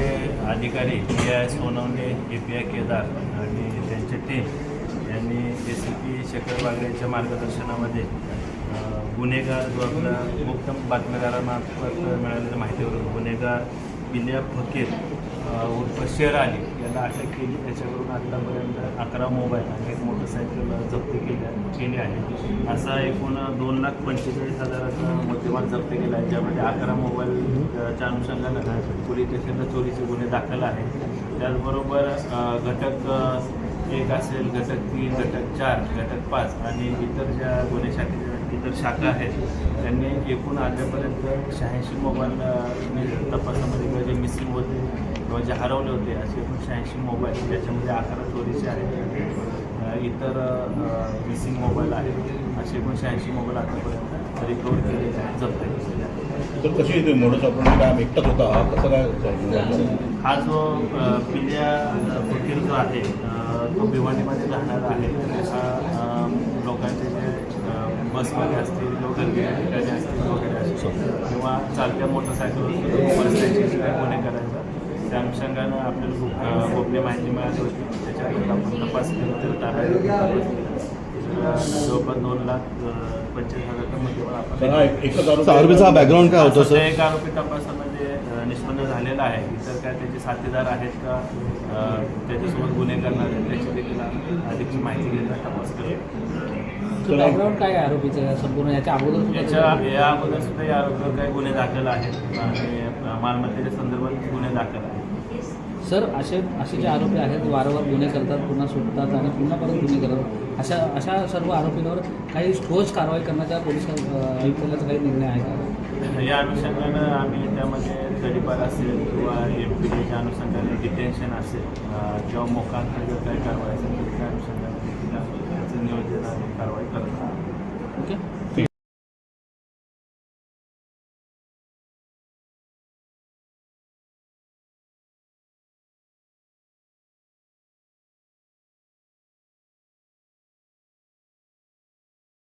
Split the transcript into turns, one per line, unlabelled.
आमचे अधिकारी A I Sonawane A P I Kedar आणि त्यांची टीम यांनी ए सी पी शेखर बागडेच्या मार्गदर्शनामध्ये गुन्हेगार जो आपला मुक्त बातमीदारामार्फत मिळालेल्या माहितीवरून गुन्हेगार बिलिया फकीर उर्फ शेर आली याला अटक केली. त्याच्याकडून आत्तापर्यंत अकरा मोबाईल आणि एक मोटरसायकल जप्त केल्या केली आहे असा एकूण दोन लाख पंचेचाळीस हजाराचा मुद्देमाल जप्त केला आहे. ज्यामध्ये अकरा मोबाईलच्या अनुषंगानं पोलीस स्टेशनला चोरीचे गुन्हे दाखल आहेत. त्याचबरोबर घटक एक असेल घटक तीन घटक चार घटक पाच आणि इतर ज्या गुन्हे शाखेच्या इतर शाखा आहेत त्यांनी एकूण आतापर्यंत शहाऐंशी मोबाईल तपासामध्ये किंवा जे मिसिंग होते किंवा जे हरवले होते असे एकूण शहाऐंशी मोबाईल त्याच्यामध्ये अकरा चोरीचे आहेत. इतर मिसिंग मोबाईल आहेत. असे एकूण शहाऐंशी मोबाईल आतापर्यंत रिकवर केलेले आहेत जप्त केलेले आहेत.
तर कशी येते मोडस आपण काय एकटाच होता? हा कसं काय?
हा जो पिल्या फकीर जो आहे तो भिवानीमध्ये राहणारा आहे. हा लोकांचे जे बसमध्ये असतील किंवा ठिकाणी असतील वगैरे असतील किंवा चालत्या मोटरसायकलवर रस्त्याची जी काही गुन्हे करायचा त्या अनुषंगानं आपल्याला गोपनीय माहिती मिळाली होती. त्याच्यावर आपण तपास केला. तर ताब्यात जवळपास दोन लाख पंचवीस हजारचा मुद्देमाल आपण
एक- आरोपी
तर आरोपीचा बॅकग्राऊंड काय होतं
सध्या
सर?
एक आरोपी तपासामध्ये अ, निष्पन्न झालेला आहे. इतर काय त्याचे साथीदार आहेत का त्याच्यासोबत गुन्हे करणारे आहेत, त्याची देखील अधिकची माहिती घेण्याचा तपास करू
बॅकग्राऊंड काय आरोपीचं? संपूर्ण याच्या अगोदर
याच्या या अगोदर सुद्धा या आरोपीवर काही गुन्हे दाखल आहेत. आणि मालमत्तेच्या संदर्भात गुन्हे दाखल आहेत.
सर असे असे जे आरोपी आहेत वारंवार गुन्हे करतात पुन्हा सुटतात आणि पुन्हा परत गुन्हे करतात. अशा अशा सर्व आरोपींवर काही ठोस कारवाई करण्याचा पोलीस आयुक्तालयाचा काही निर्णय आहे का?
या अनुषंगानं आम्ही त्यामध्ये तडीपार असेल किंवा एम पी डीच्या अनुषंगाने डिटेन्शन असेल किंवा मोकांतर्गत काही कारवाई असेल त्या अनुषंगाने.